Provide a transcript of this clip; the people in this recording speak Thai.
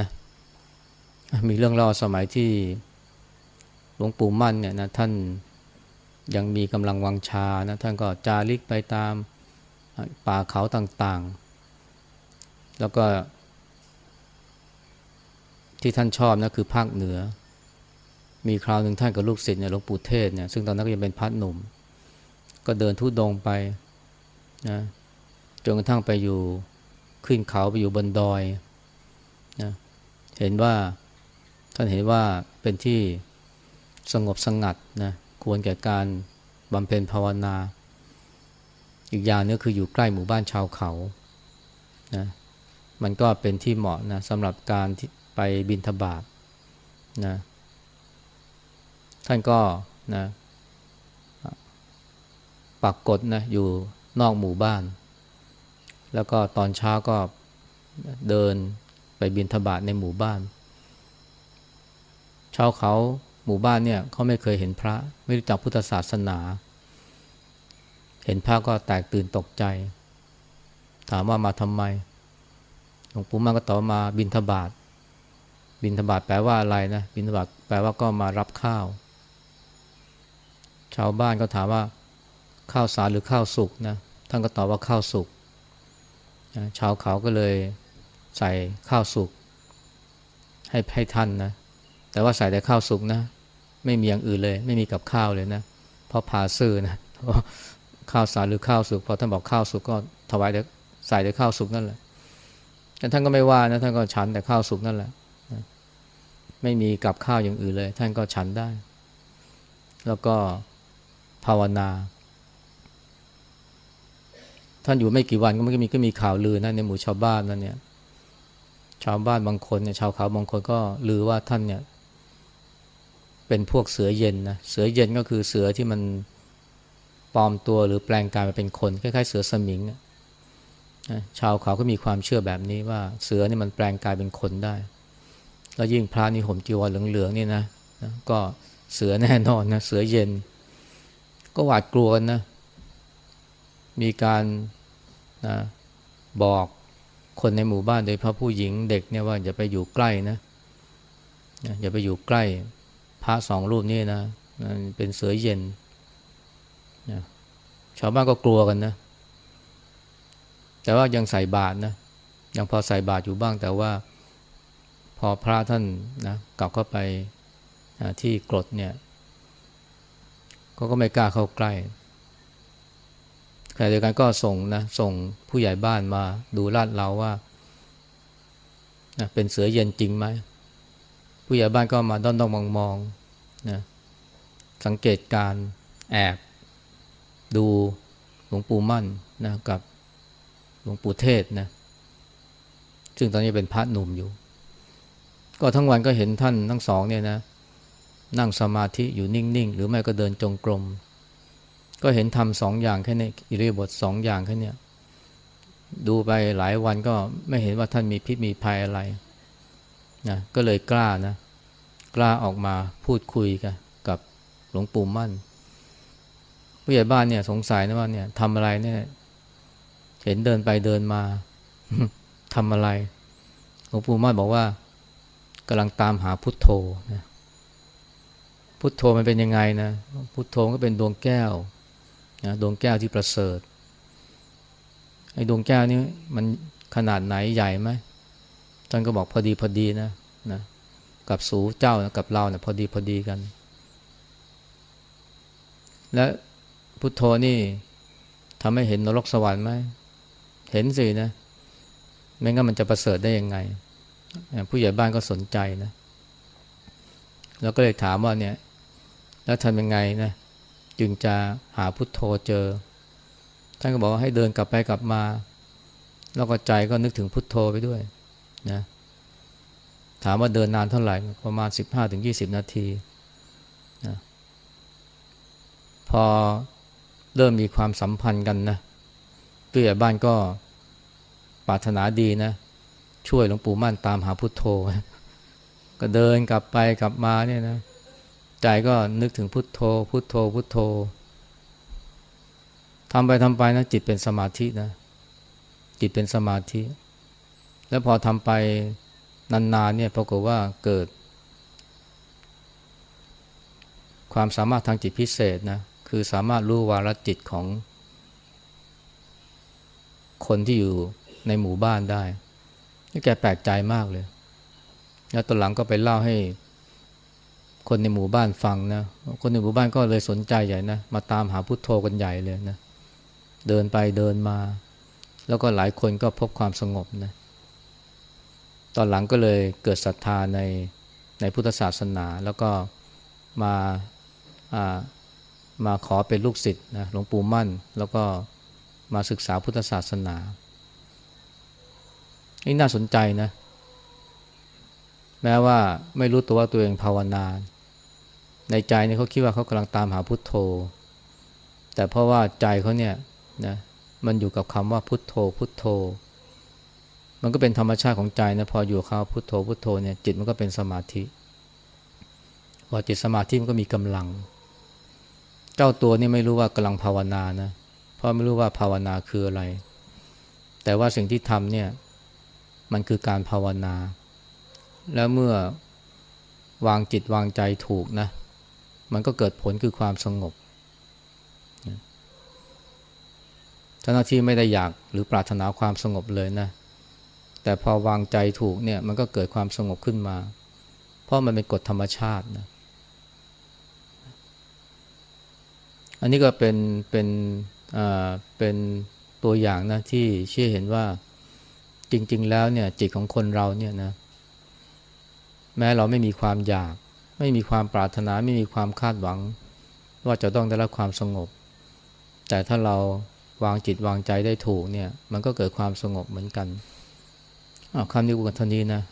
นะมีเรื่องเล่าสมัยที่หลวงปู่มั่นเนี่ยนะท่านยังมีกำลังวังชานะท่านก็จาริกไปตามป่าเขาต่างๆ แล้วก็ที่ท่านชอบนะคือภาคเหนือ มีคราวหนึ่งท่านกับลูกศิษย์เนี่ยหลวงปู่เทศเนี่ยซึ่งตอนนั้นก็ยังเป็นพัดหนุ่ม ก็เดินทุดงไปนะจนกระทั่งไปอยู่ขึ้นเขาไปอยู่บนดอย นะเห็นว่าท่านเห็นว่าเป็นที่สงบสงัดนะควรแก่การบำเพ็ญภาวนา อีกอย่างนึงคืออยู่ใกล้หมู่บ้านชาวเขานะมันก็เป็นที่เหมาะนะสำหรับการที่ไปบินทบาทนะท่านก็นะปักกฎนะอยู่นอกหมู่บ้าน แล้วก็ตอนเช้าก็เดิน บินทบาทในหมู่บ้าน ชาวเขาหมู่บ้านเนี่ยเขาไม่เคยเห็นพระ ไม่รู้จักพุทธศาสนา เห็นพระก็แตกตื่นตกใจ ถามว่ามาทำไมหลวงปู่มั่นก็ตอบมาบินทบาทบินทบาทแปลว่าอะไรนะบินทบาทแปลว่าก็มารับข้าว ชาวบ้านก็ถามว่า ข้าวสารหรือข้าวสุกนะท่านก็ตอบว่าข้าวสุกชาวเขาก็เลย ใส่ข้าวสุกให้ให้ท่านนะ แต่ว่าใส่แต่ข้าวสุกนะ ไม่มีอย่างอื่นเลย ไม่มีกับข้าวเลยนะ เพราะพาซื่อนะข้าวสารหรือข้าวสุกพอท่านบอกข้าวสุกก็ถวายแต่ใส่แต่ข้าวสุกนั่นแหละแต่ท่านก็ไม่ว่านะท่านก็ฉันแต่ข้าวสุกนั่นแหละไม่มีกับข้าวอย่างอื่นเลย ท่านก็ฉันได้ แล้วก็ภาวนา ท่านอยู่ไม่กี่วันก็มันก็มีก็มีข่าวลือนะในหมู่ชาวบ้านนั่นเนี่ย ชาวบ้านบางคนเนี่ยชาวเขาบางคนก็ลือว่าท่านเนี่ย เป็นพวกเสือเย็นนะเสือเย็นก็คือเสือที่มันปลอมตัวหรือแปลงกายมาเป็นคนคล้ายๆเสือสมิงนะชาวเขาก็มีความเชื่อแบบนี้ว่าเสือนี่มันแปลงกายเป็นคนได้ แล้วยิ่งพระนี่ห่มจีวรเหลืองๆนี่นะก็เสือแน่นอนนะเสือเย็น ก็หวาดกลัวกันนะมีการนะบอก คนในหมู่บ้านโดยพาะผู้หญิงเด็กเนี่ยว่าอย่าไปอยู่ใกล้นะอย่าไปอยู่ใกล้พระสองรูปนี่นะนะเป็นเสือเย็นนะชาวบ้านก็กลัวกันนะ แต่ว่ายังใส่บาตรนะยังพอใส่บาตรอยู่บ้างแต่ว่า พอพระท่านนะกลับเข้าไปที่กรดเนี่ยเขาก็ไม่กล้าเข้าใกล้ ขณะเดียวกันก็ส่งนะส่งผู้ใหญ่บ้านมาดูลาดเราว่านะเป็นเสือเย็นจริงไหมผู้ใหญ่บ้านก็มาด้อนด้องมองมองนะสังเกตการแอบดูหลวงปู่มั่นนะกับหลวงปู่เทศนะซึ่งตอนนี้เป็นพระหนุ่มอยู่ ก็ทั้งวันก็เห็นท่านทั้งสองเนี่ยนะ นั่งสมาธิอยู่นิ่ง ๆ หรือไม่ก็เดินจงกรม ก็เห็นทำสองอย่างแค่นี้อิริยาบถสองอย่างแค่นี้ดูไปหลายวันก็ไม่เห็นว่าท่านมีพิษมีภัยอะไรนะก็เลยกล้านะ กล้าออกมาพูดคุยกันกับหลวงปู่มั่น ผู้ใหญ่บ้านเนี่ยสงสัยนะว่าเนี่ยทำอะไรเนี่ยเห็นเดินไปเดินมาทำอะไรหลวงปู่มั่นบอกว่ากำลังตามหาพุทโธนะพุทโธมันเป็นยังไงนะ พุทโธก็เป็นดวงแก้ว นะดวงแก้วที่ประเสริฐไอ้ดวงแก้วนี้มันขนาดไหนใหญ่ไหมท่านก็บอกพอดีพอดีนะนะกับสูเจ้านะกับเราเนะี่ยพอดีพอดีกัน และพุทโธนี่ทำให้เห็นนรกสวรรค์ไหมเห็นสินะไม่งั้นมันจะประเสริฐได้ยังไง ผู้ใหญ่บ้านก็สนใจนะ แล้วก็เลยถามว่าเนี่ย แล้วทำยังไงนะ จึงจะหาพุทโธเจอ ท่านก็บอกว่าให้เดินกลับไปกลับมา แล้วก็ใจก็นึกถึงพุทโธไปด้วยนะถามว่าเดินนานเท่าไหร่ประมาณ 15-20 นาทีนะพอเริ่มมีความสัมพันธ์กันนะผู้ใหญ่บ้านก็ปรารถนาดีนะ ช่วยหลวงปู่มั่นตามหาพุทโธ ก็เดินกลับไปกลับมาเนี่ยนะ ใจก็นึกถึงพุทโธ พุทโธ พุทโธทำไปทำไปนะจิตเป็นสมาธินะ จิตเป็นสมาธิ แล้วพอทำไปนานๆเนี่ยปรากฏว่าเกิด ความสามารถทางจิตพิเศษนะคือสามารถรู้วาลจิตของ คนที่อยู่ในหมู่บ้านได้แกแปลกใจมากเลย แล้วตอนหลังก็ไปเล่าให้ คนในหมู่บ้านฟังนะ คนในหมู่บ้านก็เลยสนใจใหญ่นะ มาตามหาพุทโธกันใหญ่เลยนะ เดินไปเดินมา แล้วก็หลายคนก็พบความสงบนะ ตอนหลังก็เลยเกิดศรัทธาในในพุทธศาสนา แล้วก็มาอ่ามาขอเป็นลูกศิษย์นะหลวงปู่มั่น แล้วก็มาศึกษาพุทธศาสนา นี่น่าสนใจนะ แม้ว่าไม่รู้ตัวว่าตัวเองภาวนา ในใจเนี่ยเขาคิดว่าเขากำลังตามหาพุทโธ แต่เพราะว่าใจเขาเนี่ยนะมันอยู่กับคำว่าพุทโธ พุทโธ มันก็เป็นธรรมชาติของใจนะพออยู่กับคำว่าพุทโธพุทโธเนี่ยจิตมันก็เป็นสมาธิพอจิตสมาธิมันก็มีกำลัง เจ้าตัวนี่ไม่รู้ว่ากำลังภาวนานะเพราะไม่รู้ว่าภาวนาคืออะไร แต่ว่าสิ่งที่ทำเนี่ยมันคือการภาวนา แล้วเมื่อวางจิตวางใจถูกนะ มันก็เกิดผลคือความสงบท่านที่ไม่ได้อยากหรือปรารถนาความสงบเลยนะ แต่พอวางใจถูกเนี่ยมันก็เกิดความสงบขึ้นมา เพราะมันเป็นกฎธรรมชาตินะอันนี้ก็เป็นเป็นอ่าเป็นตัวอย่างนะที่เชื่อเห็นว่าจริง ๆ แล้วเนี่ยจิตของคนเราเนี่ยนะแม้เราไม่มีความอยาก ไม่มีความปรารถนาไม่มีความคาดหวัง ว่าจะต้องได้รับความสงบ แต่ถ้าเราวางจิตวางใจได้ถูกเนี่ย มันก็เกิดความสงบเหมือนกันอ้าวคำนี้กูกันเท่านี้นะ